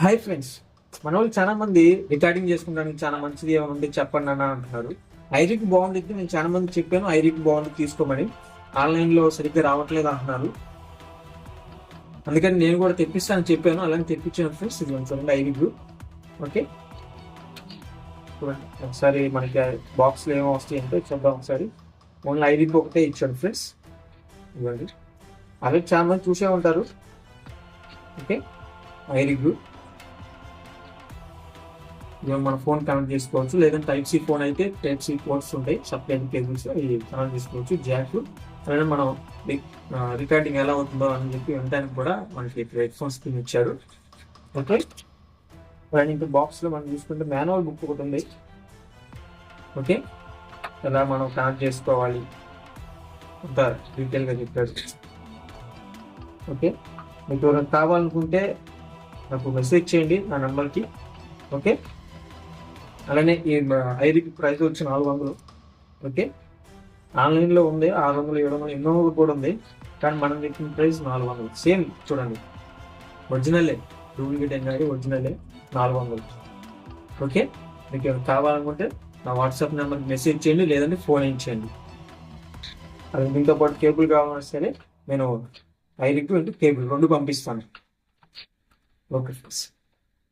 Hi friends మన వాళ్ళు చాలా మంది రికార్డింగ్ చేసుకుంటానికి చాలా మంచిది ఏమైనా ఉంటే చెప్పండి అన్న అంటున్నారు. ఐరిక్ బాగుంది నేను చాలా మంది చెప్పాను ఐరిక్ బాగుంది తీసుకోమని. ఆన్లైన్లో సరిగ్గా రావట్లేదు అంటున్నారు. అందుకని నేను కూడా తెప్పిస్తాను చెప్పాను అలానే తెప్పించాను ఫ్రెండ్స్ ఇది చూడండి ఐరిక్. ఓకే? చూడండి ఒకసారి మనకి బాక్స్లు ఏమో వస్తాయి అంటే చూద్దాం ఒకసారి. ఓన్లీ ఐరిక్ ఒకటే ఇచ్చాడు ఫ్రెండ్స్ ఇవ్వండి అలాగే చాలా మంది చూసే ఉంటారు. ఓకే? ఐరిక్. మన ఫోన్ కనెక్ట్ చేసుకోవచ్చు. లేదంటే టైప్ సి ఫోన్ అయితే టైప్ సి పోర్ట్స్ ఉంటాయి. సప్లైన్ కేబుల్స్ అవి కనెక్ట్ చేసుకోవచ్చు. జాక్ అలాగే మనం రికార్డింగ్ ఎలా అవుతుందో అని చెప్పి వినడానికి కూడా మనకి హెడ్ ఫోన్ స్క్రీన్ ఇచ్చాడు ఓకే అండ్ ఇంకా బాక్స్లో మనం చూసుకుంటే మాన్యువల్ బుక్ ఒకటి ఉంది. ఓకే ఎలా మనం కనెక్ట్ చేసుకోవాలి? అంత డీటెయిల్గా చెప్పాడు ఓకే మీకు ఎవరైనా కావాలనుకుంటే నాకు మెసేజ్ చేయండి నా నెంబర్కి ఓకే అలానే ఈ ఐదుకి ప్రైస్ వచ్చి నాలుగు వందలు. ఓకే? ఆన్లైన్లో ఉంది ఆరు వందలు ఏడు వందలు ఎన్నో కూడా ఉంది. కానీ మనం చెప్పిన ప్రైస్ నాలుగు వందలు. సేమ్ చూడండి. ఒరిజినలే. డూప్లికేట్ ఏం కాదు ఒరిజినలే. నాలుగు వందలు. ఓకే? మీకు ఏమైనా కావాలనుకుంటే నా వాట్సాప్ నెంబర్కి మెసేజ్ చేయండి లేదంటే ఫోన్ చేయండి. అది దీంతో పాటు కేబుల్ కావాలన్నా సరే నేను ఐరికి కేబుల్ రెండు పంపిస్తాను. Okay friends.